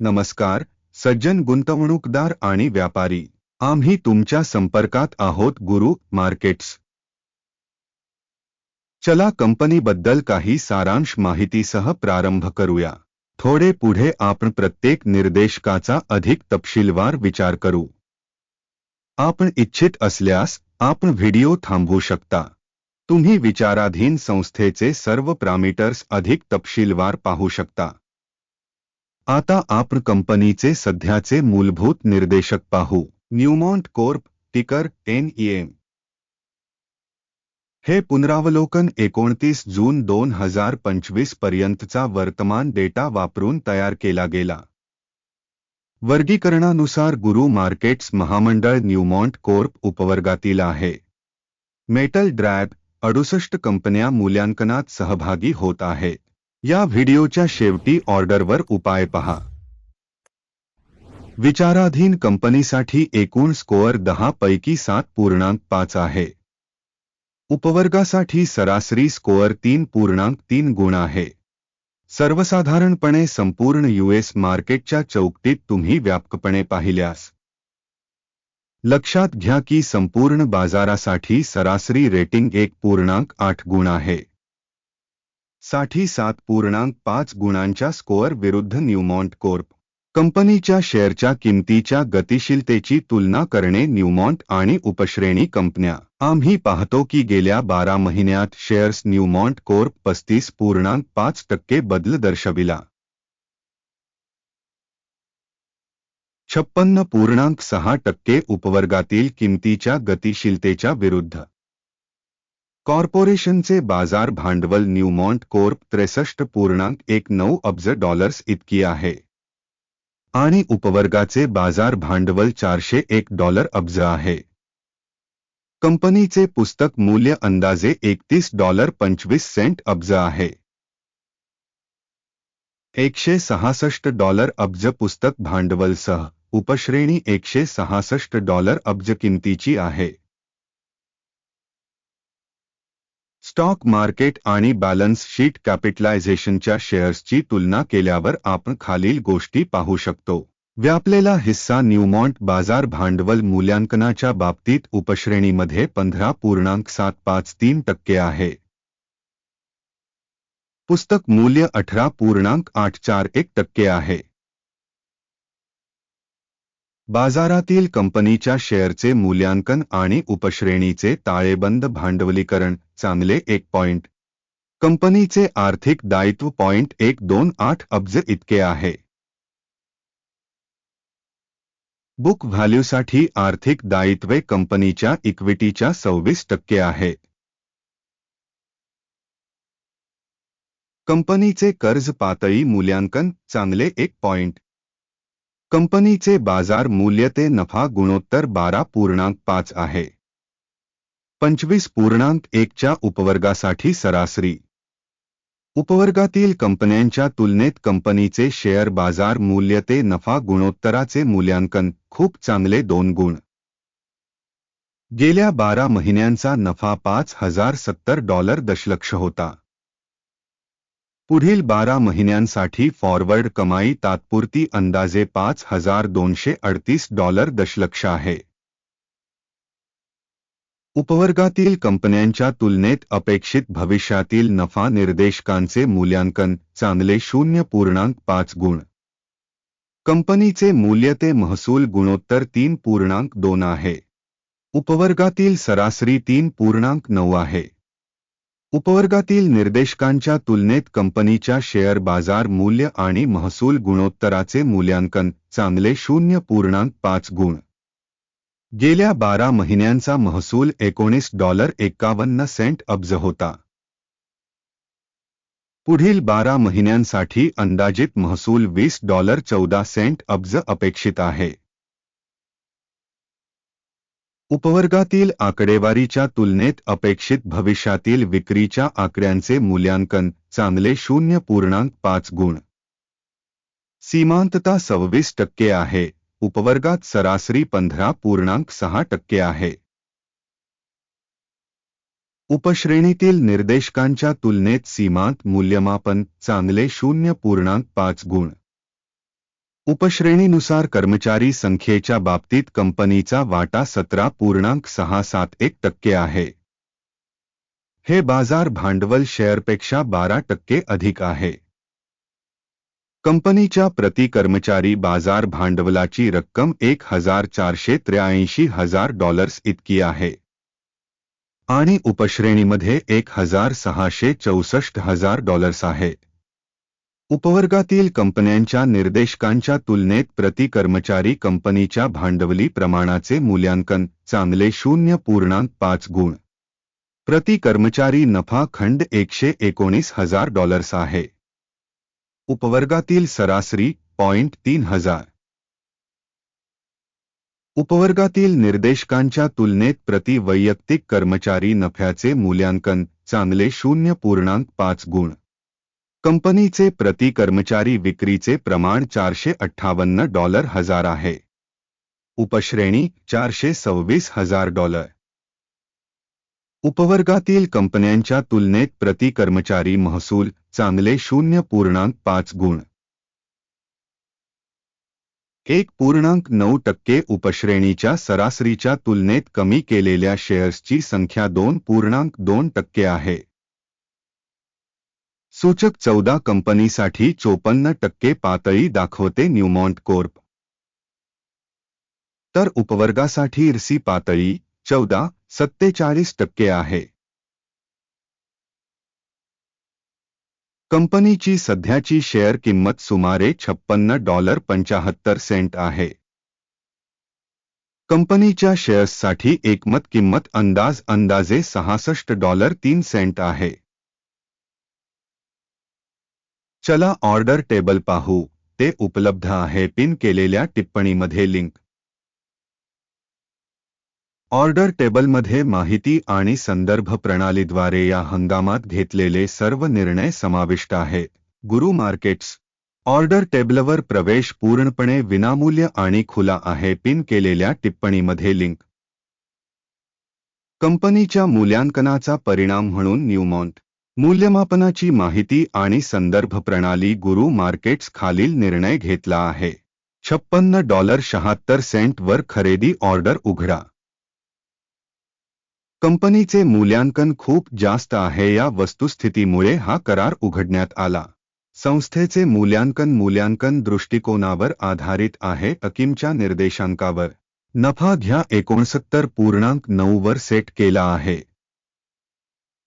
नमस्कार सज्जन गुंतवणूकदार आणि व्यापारी. आम्ही तुमच्या संपर्कात आहोत गुरु मार्केट्स. चला कंपनीबद्दल काही सारांश माहितीसह प्रारंभ करूया. थोडे पुढे आपण प्रत्येक निर्देशकाचा अधिक तपशीलवार विचार करू. आपण इच्छित असल्यास आपण व्हिडिओ थांबवू शकता. तुम्ही विचाराधीन संस्थेचे सर्व प्रामीटर्स अधिक तपशीलवार पाहू शकता. आता आपण कंपनीचे सध्याचे मूलभूत निर्देशक पाहू. न्यूमॉन्ट कोर्प टिकर एन हे पुनरावलोकन एकोणतीस जून दोन हजार पंचवीस पर्यंतचा वर्तमान डेटा वापरून तयार केला गेला. वर्गीकरणानुसार गुरु मार्केट्स महामंडळ न्यूमॉन्ट कोर्प उपवर्गातील आहे. मेटल ड्रॅब अडुसष्ट कंपन्या मूल्यांकनात सहभागी होत आहे. या व्हिडिओच्या शेवटी ऑर्डरवर उपाय पहा. विचाराधीन कंपनीसाठी एकूण स्कोअर दहा पैकी सात पूर्णांक पाच आहे. उपवर्गासाठी सरासरी स्कोअर तीन पूर्णांक तीन गुण आहे. सर्वसाधारणपणे संपूर्ण यूएस मार्केटच्या चौकटीत तुम्ही व्यापकपणे पाहिल्यास. लक्षात घ्या की संपूर्ण बाजारासाठी सरासरी रेटिंग एक पूर्णांक आठ गुण आहे. साठी सात पूर्णांक पाच गुणांच्या स्कोअर विरुद्ध न्यूमॉन्ट कोर्प कंपनीच्या शेअरच्या किमतीच्या गतिशीलतेची तुलना करणे न्यूमॉन्ट आणि उपश्रेणी कंपन्या. आम्ही पाहतो की गेल्या बारा महिन्यात शेअर्स न्यूमॉन्ट कोर्प पस्तीस पूर्णांक पाच टक्के बदल दर्शविला. छप्पन्न पूर्णांक सहा टक्के उपवर्गातील किमतीच्या गतिशीलतेच्या विरुद्ध. कॉर्पोरेशनचे बाजार भांडवल न्यूमॉन्ट कोर्प त्रेसष्ट पूर्णांक एक नऊ अब्ज डॉलर्स इतकी आहे. आणि उपवर्गाचे बाजार भांडवल चारशे एक डॉलर अब्ज आहे. कंपनीचे पुस्तक मूल्य अंदाजे एकतीस डॉलर पंचवीस सेंट अब्ज आहे. एकशे सहासष्ट डॉलर अब्ज पुस्तक भांडवलसह उपश्रेणी एकशे सहासष्ट डॉलर अब्ज किमतीची आहे. स्टॉक मार्केट आणि बॅलन्स शीट कॅपिटलायझेशनच्या शेअर्सची तुलना केल्यावर आपण खालील गोष्टी पाहू शकतो. व्यापलेला हिस्सा न्यूमॉन्ट बाजार भांडवल मूल्यांकनाच्या बाबतीत उपश्रेणीमध्ये पंधरा पूर्णांक सात पाच तीन टक्के आहे. पुस्तक मूल्य अठरा पूर्णांक आठ चार एक टक्के आहे. बाजारातील कंपनीच्या शेअरचे मूल्यांकन आणि उपश्रेणीचे ताळेबंद भांडवलीकरण चांगले एक पॉइंट. कंपनीचे आर्थिक दायित्व पॉइंट एक दोन आठ अब्ज इतके आहे. बुक व्हॅल्यूसाठी आर्थिक दायित्वे कंपनीच्या इक्विटीच्या सव्वीस टक्के आहे. कंपनीचे कर्ज पातळी मूल्यांकन चांगले एक पॉइंट. कंपनीचे बाजार मूल्य ते नफा गुणोत्तर बारा पूर्णांक पाच आहे. पंचवीस पूर्णांक एकच्या उपवर्गासाठी सरासरी. उपवर्गातील कंपन्यांच्या तुलनेत कंपनीचे शेअर बाजार मूल्य ते नफा गुणोत्तराचे मूल्यांकन खूप चांगले दोन गुण. गेल्या बारा महिन्यांचा नफा पाच हजार सत्तर डॉलर दशलक्ष होता. पुढील बारा महिन्यांसाठी फॉरवर्ड कमाई तात्पुरती अंदाजे पाच हजार दोनशे अडतीस डॉलर दशलक्ष आहे. उपवर्गातील कंपन्यांच्या तुलनेत अपेक्षित भविष्यातील नफा निर्देशकांचे मूल्यांकन चांगले शून्य पूर्णांक पाच गुण. कंपनीचे मूल्य ते महसूल गुणोत्तर तीन पूर्णांक दोन आहे. उपवर्गातील सरासरी तीन पूर्णांक नऊ आहे. उपवर्गातील निर्देशकांच्या तुलनेत कंपनीच्या शेअर बाजार मूल्य आणि महसूल गुणोत्तराचे मूल्यांकन चांगले शून्य पूर्णांक पाच गुण. गेल्या बारा महिन्यांचा महसूल एकोणीस डॉलर एक्कावन्न सेंट अब्ज होता. पुढील बारा महिन्यांसाठी अंदाजित महसूल वीस डॉलर चौदा सेंट अब्ज अपेक्षित आहे. उपवर्गातील आकडेवारीच्या तुलनेत अपेक्षित भविष्यातील विक्रीच्या आकड्यांचे मूल्यांकन चांगले शून्य पूर्णांक पाच गुण. सीमांतता सव्वीस टक्के आहे. उपवर्गात सरासरी पंधरा पूर्णांक सहा टक्के आहे. उपश्रेणीतील निर्देशकांच्या तुलनेत सीमांत मूल्यमापन चांगले शून्य पूर्णांक पाच गुण. उपश्रेणीनुसार कर्मचारी संख्येच्या बाबतीत कंपनीचा वाटा सतरा पूर्णांक सहा सात एक टक्के आहे. हे बाजार भांडवल शेअरपेक्षा बारा टक्के अधिक आहे. कंपनीच्या प्रति कर्मचारी बाजार भांडवलाची रक्कम एक हजार चारशे त्र्याऐंशी हजार डॉलर्स इतकी आहे. आणि उपश्रेणीमध्ये एक हजार सहाशे चौसष्ट हजार डॉलर्स आहे. उपवर्गातील कंपन्यांच्या निर्देशकांच्या तुलनेत प्रति कर्मचारी कंपनीच्या भांडवली प्रमाणाचे मूल्यांकन चांगले शून्य पूर्णांक पाच गुण. प्रति कर्मचारी नफा खंड एकशे एकोणीस हजार डॉलर्स आहे. उपवर्गातील सरासरी पॉइंट तीन हजार. उपवर्गातील निर्देशकांच्या तुलनेत प्रति वैयक्तिक कर्मचारी नफ्याचे मूल्यांकन चांगले शून्य पूर्णांक पाच गुण. कंपनीचे प्रति कर्मचारी विक्रीचे प्रमाण चारशे अठ्ठावन्न डॉलर हजार आहे. उपश्रेणी चारशे सव्वीस हजार डॉलर. उपवर्गातील कंपन्यांच्या तुलनेत प्रति कर्मचारी महसूल चांगले शून्य पूर्णांक पाच गुण. एक पूर्णांक नऊ टक्के उपश्रेणीच्या सरासरीच्या तुलनेत कमी केलेल्या शेअर्सची संख्या दोन पूर्णांक दोन टक्के आहे. सूचक चौदा कंपनीसाठी चोपन्न टक्के पातळी दाखवते न्यूमॉन्ट कोर्प. तर उपवर्गासाठी इरसी पातळी चौदा सत्तेचाळीस टक्के आहे. कंपनीची सध्याची शेअर किंमत सुमारे छप्पन्न डॉलर पंचाहत्तर सेंट आहे. कंपनीच्या शेअर्ससाठी एकमत किंमत अंदाज अंदाजे सहासष्ट डॉलर तीन सेंट आहे. चला ऑर्डर टेबल पाहू. ते उपलब्ध आहे. पिन केलेल्या टिप्पणीमध्ये लिंक. ऑर्डर टेबलमध्ये माहिती आणि संदर्भ प्रणालीद्वारे या हंगामात घेतलेले सर्व निर्णय समाविष्ट आहेत गुरु मार्केट्स. ऑर्डर टेबलवर प्रवेश पूर्णपणे विनामूल्य आणि खुला आहे. पिन केलेल्या टिप्पणीमध्ये लिंक. कंपनीच्या मूल्यांकनाचा परिणाम म्हणून न्यूमॉन्ट. मूल्यमापनाची माहिती आणि संदर्भ प्रणाली गुरु मार्केट्स खालील निर्णय घेतला आहे. छप्पन्न डॉलर शहात्तर सेंट वर खरेदी ऑर्डर उघडा. कंपनीचे मूल्यांकन खूप जास्त आहे या वस्तुस्थितीमुळे हा करार उघडण्यात आला. संस्थेचे मूल्यांकन मूल्यांकन दृष्टिकोनावर आधारित आहे अकिमच्या निर्देशांकावर. नफा घ्या एकोणसत्तर पूर्णांक नऊ वर सेट केला आहे.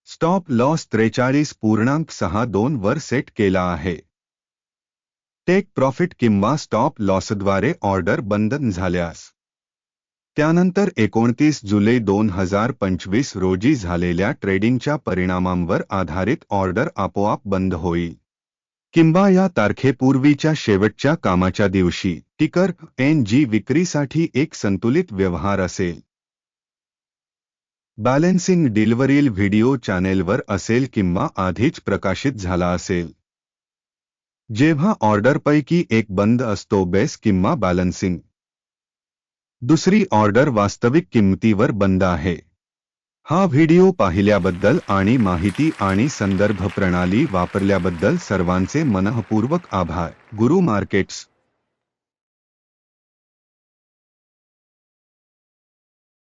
स्टॉप लॉस त्रेचाळीस पूर्णांक सहा दोन वर सेट केला आहे. टेक प्रॉफिट किंवा स्टॉप लॉसद्वारे ऑर्डर बंद झाल्यास. त्यानंतर एकोणतीस जुलै दोन हजार पंचवीस रोजी झालेल्या ट्रेडिंगच्या परिणामांवर आधारित ऑर्डर आपोआप बंद होईल. किंवा या तारखेपूर्वीच्या शेवटच्या कामाच्या दिवशी टिकर एन जी विक्रीसाठी एक संतुलित व्यवहार असेल. बॅलेन्सिंग डीलवरील व्हिडिओ चॅनेलवर असेल किंवा आधीच प्रकाशित झाला असेल. जेव्हा ऑर्डरपैकी एक बंद असतो बेस किंवा बॅलन्सिंग. दुसरी ऑर्डर वास्तविक किंमतीवर बंद आहे. हा व्हिडिओ पाहिल्याबद्दल आणि माहिती आणि संदर्भ प्रणाली वापरल्याबद्दल सर्वांचे मनःपूर्वक आभार. गुरु मार्केट्स.